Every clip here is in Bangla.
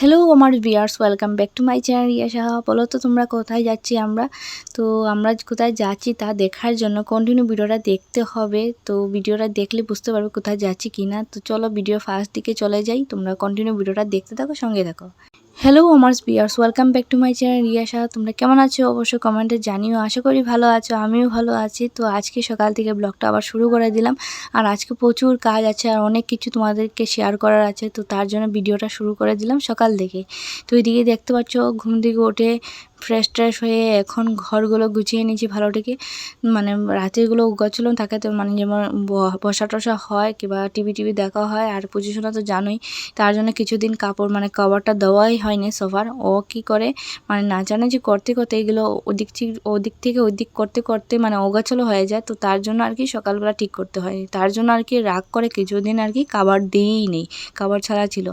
হ্যালো আমার bears welcome back to my channel Riya Saha বলো তো, তোমরা কোথায় যাচ্ছি আমরা? তো আমরা কোথায় যাচ্ছি তা দেখার জন্য কন্টিনিউ ভিডিওটা দেখতে হবে। তো ভিডিওটা দেখলে বুঝতে পারবে কোথায় যাচ্ছি কি না তো চলো ভিডিও ফার্স্ট দিকে চলে যাই। তোমরা কন্টিনিউ ভিডিওটা দেখতে থাকো, সঙ্গে থাকো। Hello ওমার্স bears welcome back to my channel Riya Saha তোমরা কেমন আছো? অবশ্যই কমেন্টে জানিও। আশা করি ভালো আছো, আমিও ভালো আছি। তো আজকে সকাল থেকে ব্লগটা আবার শুরু করে দিলাম। আর আজকে প্রচুর কাজ আছে আর অনেক কিছু তোমাদেরকে শেয়ার করার আছে। তো তার জন্য ভিডিওটা শুরু করে দিলাম সকাল থেকে। তো এদিকে দেখতে পাচ্ছ, ঘুম থেকে উঠে ফ্রেশ ট্রেশ হয়ে এখন ঘরগুলো গুছিয়ে নিয়েছি ভালো থেকে। মানে রাতেরগুলো গছিলাম, তাকে তো মানে যেমন বসা টসা হয় কিংবা টিভি টিভি দেখা হয়, আর পজিশনটা তো জানোই, তার জন্য কিছুদিন কাপড় মানে কভারটা দেওয়াই হয়নি সোফার ও কি করে মানে না জানে যে করতে করতে এগুলো ওদিক ওদিক থেকে ওদিক করতে করতে মানে ওগাছলো হয়ে যায়, তো তার জন্য আর কি সকালবেলা ঠিক করতে হয় তার জন্য আর কি রাগ করে কিছুদিন আর কি কাবার দিয়েই নেই কাবার ছাড়া ছিল।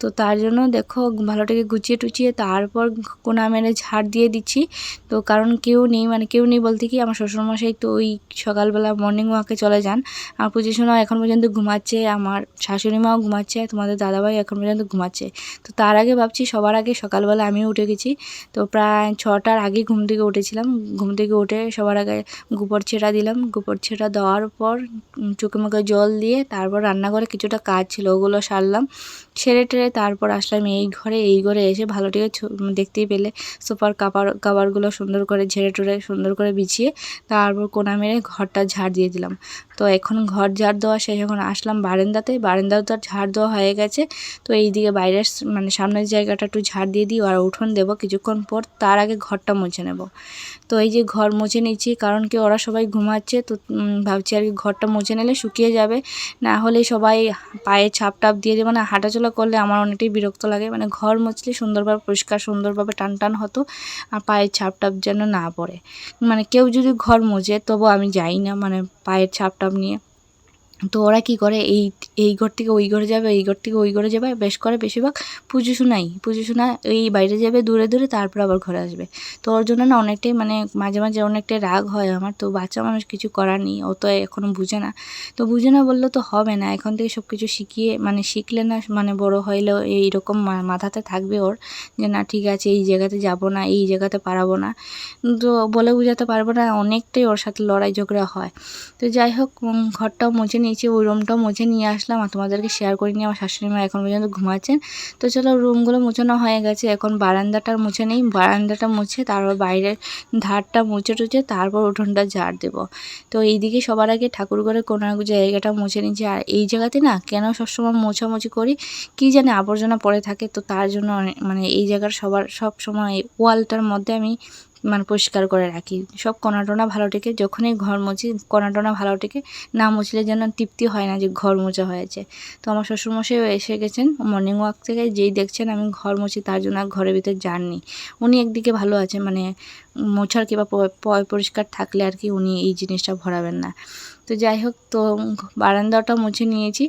তো তার জন্য দেখো ভালোটাকে গুছিয়ে টুচিয়ে তারপর কোনা মেরে ঝাড় দিয়ে দিচ্ছি। তো কারণ কেউ নেই মানে কেউ নেই বলতে কি আমার শ্বশুরমশাই তো ওই সকালবেলা মর্নিং ওয়াকে চলে যান। আর পজিশনও এখন পর্যন্ত ঘুমাচ্ছে, আমার শাশুড়ি মাও ঘুমাচ্ছে তোমাদের দাদাভাই এখন পর্যন্ত ঘুমাচ্ছে। তো তার আগে ভাবছি সবার আগে সকালবেলা আমিও উঠে গেছি। তো প্রায় ছটার আগে ঘুম থেকে উঠেছিলাম। ঘুম থেকে উঠে সবার আগে গোবর ছেটা দিলাম। গোবর ছেটা দেওয়ার পর চোখে মুখে জল দিয়ে তারপর রান্নাঘরে কিছুটা কাজ ছিল, ওগুলো সারলাম। ছেড়ে টেরে তারপর আসলাম এই ঘরে এই ঘরে এসে ভালো থেকে দেখতেই পেলে। সোফার কাপড়, কাবারগুলো সুন্দর করে ঝেড়ে টুড়ে সুন্দর করে বিছিয়ে তারপর কোনা মেরে ঘরটা ঝাড় দিয়ে দিলাম। তো এখন ঘর ঝাড় দেওয়া শেষ, এখন আসলাম বারান্দাতে। বারান্দাও তো ঝাড় দেওয়া হয়ে গেছে। তো এই দিকে বাইরের মানে সামনের জায়গাটা একটু ঝাড় দিয়ে দিই, আর উঠোন দেবো। কিছুক্ষণ পর তার আগে ঘরটা মুছে নেব। তো এই যে ঘর মুছে নিচ্ছি, কারণ কি ওরা সবাই ঘুমাচ্ছে, তো ভাবছি আর কি ঘরটা মুছে নিলে শুকিয়ে যাবে। না হলে সবাই পায়ে ছাপ টাপ দিয়ে দেবে না হাঁটাচলা করলে আমার অনেকটাই বিরক্ত লাগে। মানে ঘর মুছলে সুন্দরভাবে পরিষ্কার, সুন্দরভাবে টান টান হতো, আর পায়ের ছাপ টাপ যেন না পড়ে। মানে কেউ যদি ঘর মোজে তবু আমি যাই না মানে পায়ের ছাপ টাপ নিয়ে। তো ওরা কি করে? এই এই ঘর থেকে ওই ঘরে যাবে, এই ঘর থেকে ওই ঘরে যাবে, বেশ করে বেশিরভাগ পুজো শোনাই। পুজো শোনা এই বাইরে যাবে, দূরে দূরে তারপর আবার ঘরে আসবে। তো ওর জন্য না অনেকটাই মানে মাঝে মাঝে অনেকটাই রাগ হয় আমার। তো বাচ্চা মানুষ কিছু করার নেই, ও তো এখনও বুঝে না। তো বুঝে না বললে তো হবে না। এখন থেকে সব কিছু শিখিয়ে মানে শিখলে না মানে বড় হইলেও এইরকম মাথাতে থাকবে ওর যে না ঠিক আছে, এই জায়গাতে যাব না, এই জায়গাতে পারাবো না। তো বলে বোঝাতে পারব না, অনেকটাই ওর সাথে লড়াই ঝগড়া হয়। তো যাই হোক ঘরটাও মুছে নিয়েছি, ওই রুমটাও মুছে নিয়ে আসলাম আর তোমাদেরকে শেয়ার করে নিয়ে আমার শাশুড়ি মা এখন পর্যন্ত ঘুমাচ্ছেন। তো চলো রুমগুলো মুছানো হয়ে গেছে। এখন বারান্দাটা মুছে নেই। বারান্দাটা মুছে, তারপর বাইরের ধারটা মুছে টুছে, তারপর উঠোনটা ঝাড় দেবো। তো এইদিকে সবার আগে ঠাকুর ঘরে কোনো জায়গাটা মুছে নিচ্ছি আর এই জায়গাতে না কেন সবসময় মোছামুছি করি? কি জানি আবর্জনা পড়ে থাকে। তো তার জন্য মানে এই জায়গার সবার সব সময় ওয়ালটার মধ্যে আমি মানে পরিষ্কার করে রাখি। সব কণাটনা ভালো টেকে, যখনই ঘর মুছি কণাটনা ভালো টেকে, না মুছলে যেন তৃপ্তি হয় না যে ঘর মোছা হয়েছে। তো আমার শ্বশুরমশাইও এসে গেছেন মর্নিং ওয়াক থেকে যেই দেখছেন আমি ঘর মুছি তার জন্য ঘরের ভিতরে যাননি। উনি একদিকে ভালো আছে মানে মোছার কিংবা পরিষ্কার থাকলে আর কি উনি এই জিনিসটা ভরাবেন না। তো যাই হোক, তো বারান্দাটা মুছে নিয়েছি।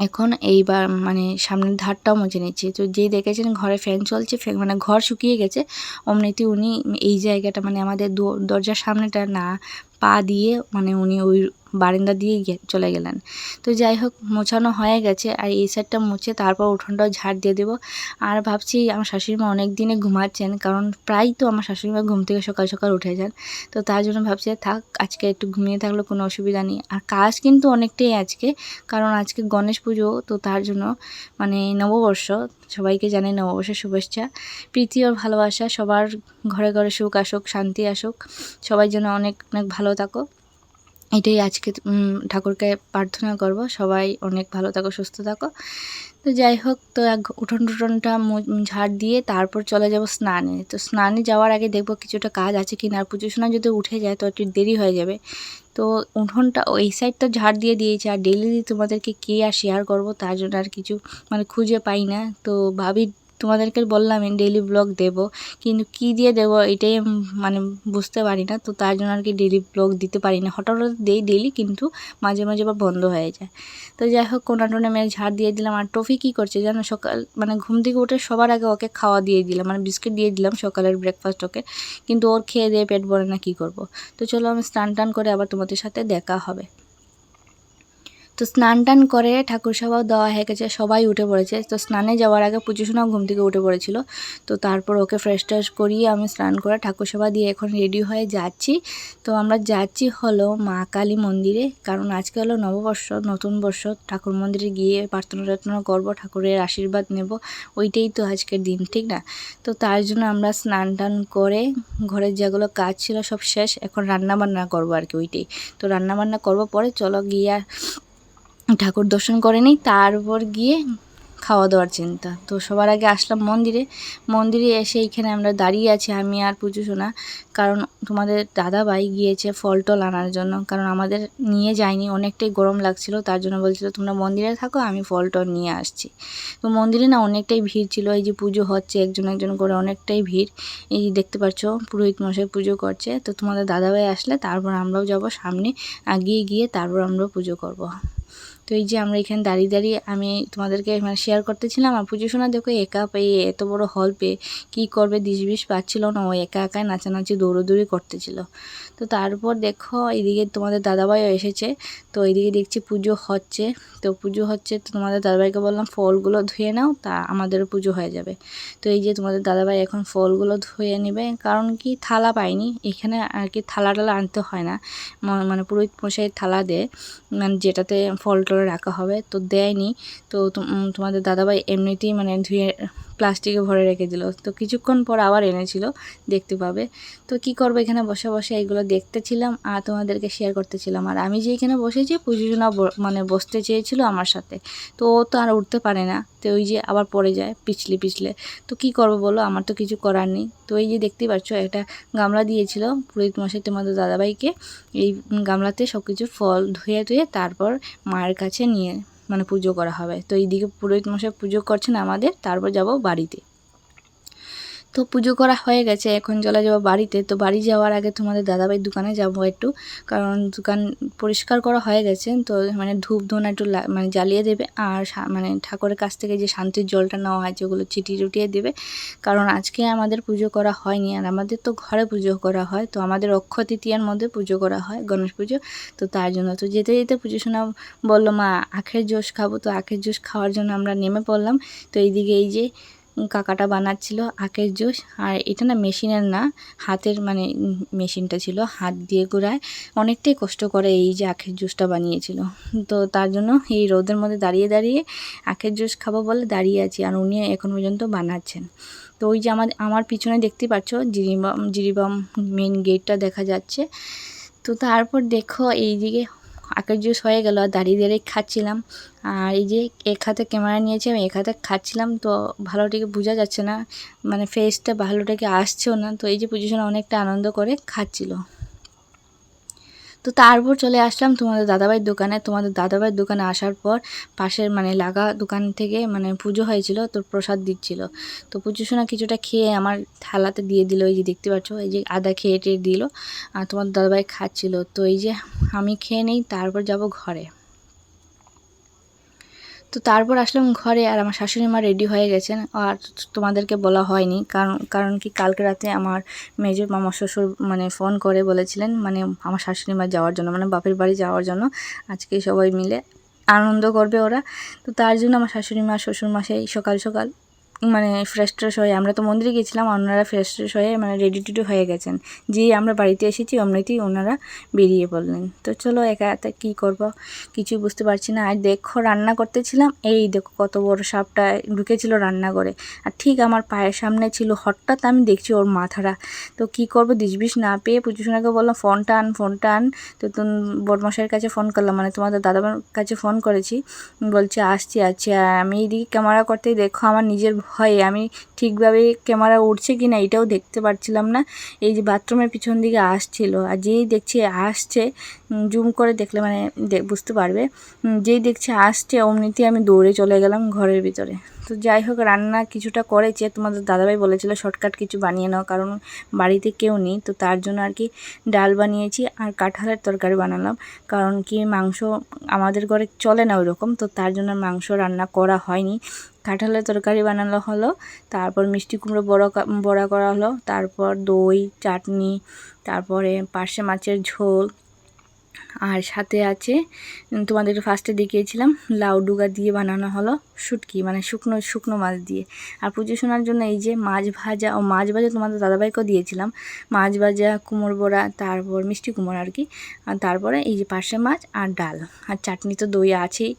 এখন এইবার মানে সামনের ধারটাও মুছে নিচ্ছে। তো যেই দেখেছেন ঘরে ফ্যান চলছে, ফ্যান মানে ঘর শুকিয়ে গেছে। অমনিতে উনি এই জায়গাটা মানে আমাদের দরজার সামনেটা না পা দিয়ে মানে উনি ওই বারান্দা দিয়ে গে- চলে গেলেন। তো যাই হোক, মোছানো হয়ে গেছে আর এই সাইডটা মুছে তারপর উঠোনটাও ঝাড় দিয়ে দেবো। আর ভাবছি আমার শাশুড়ি মা অনেক দিনে ঘুমাচ্ছেন, কারণ প্রায় তো আমার শাশুড়ি মা ঘুম থেকে সকাল সকাল উঠে যান। তো তার জন্য ভাবছি থাক, আজকে একটু ঘুমিয়ে থাকলে কোনো অসুবিধা নেই। আর কাজ কিন্তু অনেকটাই আজকে, কারণ আজকে গণেশ পুজো, তো তার জন্য মানে নববর্ষ, সবাইকে জানাই নববর্ষের শুভেচ্ছা। প্রীতি ওর ভালোবাসা, সবার ঘরে ঘরে সুখ আসুক, শান্তি আসুক, সবাই যেন অনেক অনেক ভালো থাকো এটাই আজকে ঠাকুরকে প্রার্থনা করব। সবাই অনেক ভালো থাকো, সুস্থ থাকো। তো যাই হোক, তো এক উঠোন টুঠোনটা মু- ঝাড় দিয়ে তারপর চলে যাব স্নানে। তো স্নানে যাওয়ার আগে দেখব কিছুটা কাজ আছে কি না আর পুজো সোনা যদি উঠে যায়, তো একটু দেরি হয়ে যাবে। তো উঠোনটা ওই সাইডটা ঝাড় দিয়ে দিয়েছে। আর ডেলি তোমাদেরকে কে আর শেয়ার করব, তার জন্য আর কিছু মানে খুঁজে পাই না। তো ভাবি তোমাদেরকে বললাম আমি ডেলি ব্লগ দেব, কিন্তু কি দিয়ে দেব এটাই মানে বুঝতে পারি না, তো তার জন্য আর কি ডেলি ব্লগ দিতে পারি না। হঠাৎ হঠাৎ দেই ডেলি কিন্তু মাঝে মাঝে আবার বন্ধ হয়ে যায়। তো যাই হোক, কোনা টোনা মেরে ঝাড় দিয়ে দিলাম। আর টফি কী করছে জানো? সকাল মানে ঘুম থেকে উঠে সবার আগে ওকে খাওয়া দিয়ে দিলাম মানে বিস্কিট দিয়ে দিলাম সকালের ব্রেকফাস্ট ওকে। কিন্তু ওর খেয়ে দিয়ে পেট ভরে না, কী করব? তো চলো আমি স্নান টান করে আবার তোমাদের সাথে দেখা হবে। তো স্নান টান করে ঠাকুর সভাও দেওয়া হয়ে গেছে, সবাই উঠে পড়েছে। তো স্নানে যাওয়ার আগে পুজো শোনাও ঘুম থেকে উঠে পড়েছিল। তো তারপর ওকে ফ্রেশ ট্রেশ করিয়ে আমি স্নান করে ঠাকুর সভা দিয়ে এখন রেডি হয়ে যাচ্ছি। তো আমরা যাচ্ছি হলো মা কালী মন্দিরে, কারণ আজকে হলো নববর্ষ, নতুন বর্ষ। ঠাকুর মন্দিরে গিয়ে প্রার্থনা টার্থনা করব, ঠাকুরের আশীর্বাদ নেব। ওইটাই তো আজকের দিন, ঠিক না? তো তার জন্য আমরা স্নান টান করে ঘরের যেগুলো কাজ ছিল সব শেষ, এখন রান্না বান্না করব আর কি ওইটাই। তো রান্না বান্না করব, পরে চলো গিয়ে ঠাকুর দর্শন করে নিই তারপর গিয়ে খাওয়া দাওয়ার চিন্তা। তো সবার আগে আসলাম মন্দিরে। মন্দিরে এসে এইখানে আমরা দাঁড়িয়ে আছি, আমি আর পুজো শোনা কারণ তোমাদের দাদা ভাই গিয়েছে ফল টল আনার জন্য। কারণ আমাদের নিয়ে যায়নি, অনেকটাই গরম লাগছিল, তার জন্য বলছিল, তোমরা মন্দিরে থাকো, আমি ফল টল নিয়ে আসছি। তো মন্দিরে না অনেকটাই ভিড় ছিল, এই যে পুজো হচ্ছে, একজন একজন করে অনেকটাই ভিড়। এই যে দেখতে পাচ্ছ, পুরোহিত মশাই পুজো করছে। তো তোমাদের দাদাভাই আসলে, তারপর আমরাও যাব সামনে, আগিয়ে গিয়ে তারপর আমরাও পুজো করব। তো এই যে আমরা এখানে দাঁড়িয়ে দাঁড়িয়ে আমি তোমাদেরকে মানে শেয়ার করতেছিলাম, আর পুজো শোনা দেখো একা পেয়ে এত বড় হল পেয়ে কী করবে দিশ বিষ পাচ্ছিল না, ও একা একাই নাচানাচি দৌড়োদৌড়ি করতেছিল। তো তারপর দেখো এদিকে তোমাদের দাদাভাইও এসেছে, তো এইদিকে দেখছি পুজো হচ্ছে, তো পুজো হচ্ছে তো তোমাদের দাদাভাইকে বললাম ফলগুলো ধুয়ে নাও, তা আমাদেরও পুজো হয়ে যাবে। তো এই যে তোমাদের দাদাভাই এখন ফলগুলো ধুয়ে নেবে, কারণ কি থালা পাইনি এখানে আর কি থালা টালা আনতে হয় না মানে পুরোহিত মশাই থালা দেয় মানে যেটাতে ফল টল রাখা হবে তো দেয়নি। তো তোমাদের দাদাভাই এমনিতেই মানে ধুয়ে প্লাস্টিকে ভরে রেখে দিল। তো কিছুক্ষণ পর আবার এনেছিল, দেখতে পাবে। তো কি করব এখানে বসে বসে এইগুলো দেখতেছিলাম আর তোমাদেরকে শেয়ার করতেছিলাম। আর আমি যে এখানে বসেছি পুজোজনা মানে বসতে চেয়েছিল আমার সাথে। তো ও তো আর উঠতে পারে না। তো ওই যে আবার পড়ে যায়, পিছলে পিছলে। তো কি করব বলো, আমার তো কিছু করার নেই। তো এই যে দেখতেই পাচ্ছ, একটা গামলা দিয়েছিল পুরোহিত মশাই তোমাদের দাদাভাইকে। এই গামলাতে সব কিছু ফল ধুয়ে ধুয়ে তারপর মায়ের কাছে নিয়ে মানে পুজো করা হবে। তো এইদিকে পুরোহিত মশাই পুজো করছেন আমাদের তারপর যাব বাড়িতে। তো পুজো করা হয়ে গেছে, এখন চলে যাব বাড়িতে, তো বাড়ি যাওয়ার আগে তোমাদের দাদাভাই দোকানে যাব একটু, কারণ দোকান পরিষ্কার করা হয়ে গেছে, তো মানে ধূপ ধোনা একটু মানে জ্বালিয়ে দেবে, আর মানে ঠাকুরের কাছ থেকে যে শান্তির জলটা নেওয়া হয় যেগুলো চিটি চুটিয়ে দেবে, কারণ আজকে আমাদের পুজো করা হয়নি, আর আমাদের তো ঘরে পুজো করা হয়, তো আমাদের অক্ষয় তৃতীয়ার মধ্যে পুজো করা হয়, গণেশ পুজো, তো তার জন্য তো যেতে যেতে পুজো শোনা বলল, মা, আখের জুস খাব তো আখের জুস খাওয়ার জন্য আমরা নেমে পড়লাম, তো এইদিকে এই যে কাকাটা বানাচ্ছিল আখের জুস। আর এটা না মেশিনের না, হাতের মানে মেশিনটা ছিল, হাত দিয়ে ঘোরায় অনেকটাই কষ্ট করে এই যে আখের জুসটা বানিয়েছিল। তো তার জন্য এই রোদের মধ্যে দাঁড়িয়ে দাঁড়িয়ে আখের জুস খাব বলে দাঁড়িয়ে আছি, আর উনি এখন পর্যন্ত বানাচ্ছেন। তো ওই যে আমার আমার পিছনে দেখতে পাচ্ছ জিরিবাম জিরিবাম মেন গেটটা দেখা যাচ্ছে। তো তারপর দেখো এইদিকে আখের জুস হয়ে গেল, আর দাঁড়িয়ে দাঁড়িয়ে খাচ্ছিলাম। আর এই যে এক হাতে ক্যামেরা নিয়েছি, আমি এক হাতে খাচ্ছিলাম, তো ভালোটাকে বোঝা যাচ্ছে না। মানে ফেসটা ভালোটাকে আসছেও না, তো এই যে পজিশনে অনেকটা আনন্দ করে খাচ্ছিল। তো তারপর চলে আসলাম তোমাদের দাদাভাইয়ের দোকানে। তোমাদের দাদাভাইয়ের দোকানে আসার পর পাশের মানে লাগা দোকান থেকে মানে পুজো হয়েছিল তোর প্রসাদ দিচ্ছিল। তো পুজো শোনা কিছুটা খেয়ে আমার থালাতে দিয়ে দিল, এই যে দেখতে পাচ্ছ, এই যে আদা খেয়ে টেয়ে দিল। আর তোমার দাদাভাই খাচ্ছিল। তো এই যে আমি খেয়ে নেই, তারপর যাব ঘরে। তো তারপর আসলাম ঘরে আর আমার শাশুড়ি মা রেডি হয়ে গেছেন। আর তোমাদেরকে বলা হয়নি, কারণ কারণ কি কালকে রাতে আমার মেজর মামা শ্বশুর মানে ফোন করে বলেছিলেন মানে আমার শাশুড়ি মা যাওয়ার জন্য মানে বাপের বাড়ি যাওয়ার জন্য। আজকে সবাই মিলে আনন্দ করবে ওরা। তো তার জন্য আমার শাশুড়ি মা শ্বশুর মা সেই সকাল সকাল মানে ফ্রেশ ট্রেশ হয়ে, আমরা তো মন্দিরে গেছিলাম ওনারা ফ্রেশ ট্রেশ হয়ে মানে রেডি টেডি হয়ে গেছেন। যে আমরা বাড়িতে এসেছি অমনিতেই ওনারা বেরিয়ে পড়লেন। তো চলো একা একা কী করব কিছু বুঝতে পারছি না। আর দেখো, রান্না করতেছিলাম, এই দেখো কত বড় সাপটা ঢুকেছিল রান্না করে আর ঠিক আমার পায়ের সামনে ছিল, হঠাৎ আমি দেখছি ওর মাথাটা। তো কি করব, দিশবিশ না পেয়ে পুজো পুজোসোনাকে বললাম ফোনটা আন ফোনটা আন তো তুমি বড়মশাইয়ের কাছে ফোন করলাম মানে তোমাদের দাদাবার কাছে ফোন করেছি। বলছে, আসছি আসছি। আর আমি এইদিকে ক্যামেরা করতেই দেখো, আমার নিজের ভয়ে আমি ঠিকভাবে ক্যামেরা উঠছে কি না এটাও দেখতে পারছিলাম না। এই যে বাথরুমের পিছন দিকে আসছিল, আর যেই দেখছি আসছে জুম করে দেখলে মানে বুঝতে পারবে। যেই দেখছি আসছে অমনিতে আমি দৌড়ে চলে গেলাম ঘরের ভিতরে। তো যাই হোক, রান্না কিছুটা করেছে। তোমাদের দাদাভাই বলেছিল শর্টকাট কিছু বানিয়ে নাও, কারণ বাড়িতে কেউ নেই। তো তার জন্য আর কি ডাল বানিয়েছি আর কাঁঠালের তরকারি বানালাম, কারণ কি মাংস আমাদের ঘরে চলে না ওই রকম তো তার জন্য মাংস রান্না করা হয়নি। কাঁঠালের তরকারি বানানো হলো তারপর মিষ্টি কুমড়ো বড়া বড়া করা হলো তারপর দই চাটনি তারপরে পার্শে মাছের ঝোল আর সাথে আছে উম, তোমাদেরকে ফার্স্টে দেখিয়েছিলাম লাউ ডুগা দিয়ে বানানো হলো শুটকি মানে শুকনো শুকনো মাছ দিয়ে। আর পুজো শোনার জন্য এই যে মাছ ভাজা ও মাছ ভাজা তোমাদের দাদাভাইকেও দিয়েছিলাম মাছ ভাজা কুমড় বড়া তারপর মিষ্টি কুমড় আর কি আর তারপরে এই যে পার্শে মাছ আর ডাল আর চাটনি তো দই আছেই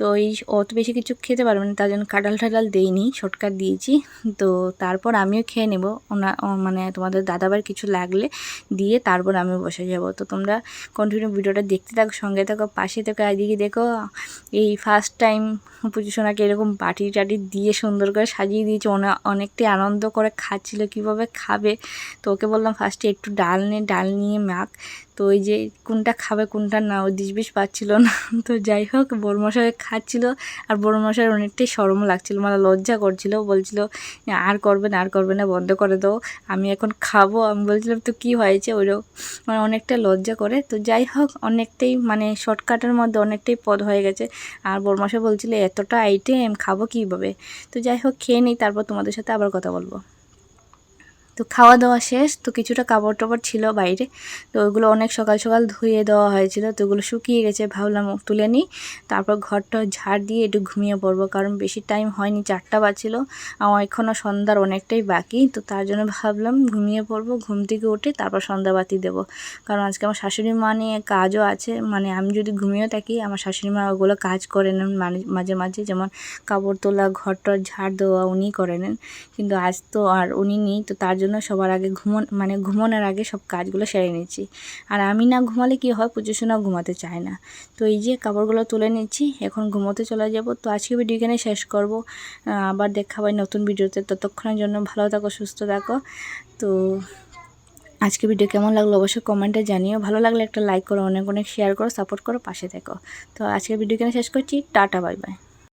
তো এই অত বেশি কিছু খেতে পারবে না, তার জন্য কাঁঠাল টাডাল দেইনি শর্টকাট দিয়েছি। তো তারপর আমিও খেয়ে নেব। ওনা, ও মানে তোমাদের দাদাবার কিছু লাগলে দিয়ে তারপর আমি বসে যাব। তো তোমরা কন্টিনিউ ভিডিওটা দেখতে থাকো, সঙ্গে থাকো, পাশে থাকো, এদিকে দেখো, এই ফার্স্ট টাইম পুজো সোনাকে এরকম বাটি টাটি দিয়ে সুন্দর করে সাজিয়ে দিয়েছে। অনে- অনেকটাই আনন্দ করে খাচ্ছিল, কীভাবে খাবে? তো ওকে বললাম ফার্স্টে একটু ডাল নে, ডাল নিয়ে মাখ। তো ওই যে কোনটা খাবে, কোনটা না ও দিশবিশ পাচ্ছিল না। তো যাই হোক, বড়মশাই খাচ্ছিল আর বড়মশাই অনেকটাই সরম লাগছিল। মানে লজ্জা করছিল, বলছিল আর করবে না, আর করবে না, বন্ধ করে দাও, আমি এখন খাব। আমি বলছিলাম, তো কী হয়েছে? ওইরকম মানে অনেকটা লজ্জা করে। তো যাই হোক, অনেকটাই মানে শর্টকাটের মধ্যে অনেকটাই পদ হয়ে গেছে। আর বড়মশাই বলছিল, এতটা আইটেম খাব কীভাবে? তো যাই হোক, খেয়ে নিই, তারপর তোমাদের সাথে আবার কথা বলব। তো খাওয়া দাওয়া শেষ, তো কিছুটা কাপড় টাপড় ছিল বাইরে। তো ওইগুলো অনেক সকাল সকাল ধুয়ে দেওয়া হয়েছিল, তো ওগুলো শুকিয়ে গেছে। ভাবলাম তুলে নিই, তারপর ঘরটা ঝাড় দিয়ে একটু ঘুমিয়ে পড়ব, কারণ বেশি টাইম হয়নি, চারটা বাজছিল। আমার এখনও সন্ধ্যার অনেকটাই বাকি, তো তার জন্য ভাবলাম ঘুমিয়ে পড়ব, ঘুম থেকে উঠে তারপর সন্ধ্যা বাতি দেবো। কারণ আজকে আমার শাশুড়ি মা নিয়ে কাজও আছে মানে আমি যদি ঘুমিয়েও থাকি, আমার শাশুড়ি মা ওগুলো কাজ করে নেন মানে- মাঝে মাঝে, যেমন কাপড় তোলা, ঘরটার ঝাড় দেওয়া উনি করে নেন। কিন্তু আজ তো আর উনি নেই, তো তার জন্য সবার আগে ঘুমন মানে ঘুমানোর আগে সব কাজগুলো সেরে নিচ্ছি। আর আমি না ঘুমালে কি হয়? পুজো শোনা ঘুমাতে চায় না। তো এই যে কাপড়গুলো তুলে নিচ্ছি, এখন ঘুমোতে চলে যাব। তো আজকে ভিডিও এখানে শেষ করব। আবার দেখা হয় নতুন ভিডিওতে ততক্ষণের জন্য ভালো থাকো, সুস্থ থাকো। তো আজকে ভিডিও কেমন লাগল অবশ্যই কমেন্টে জানিও। ভালো লাগলে একটা লাইক করো, অনেক অনেক শেয়ার করো সাপোর্ট করো, পাশে থেকো। তো আজকে ভিডিও এখানে শেষ করছি। Tata bye bye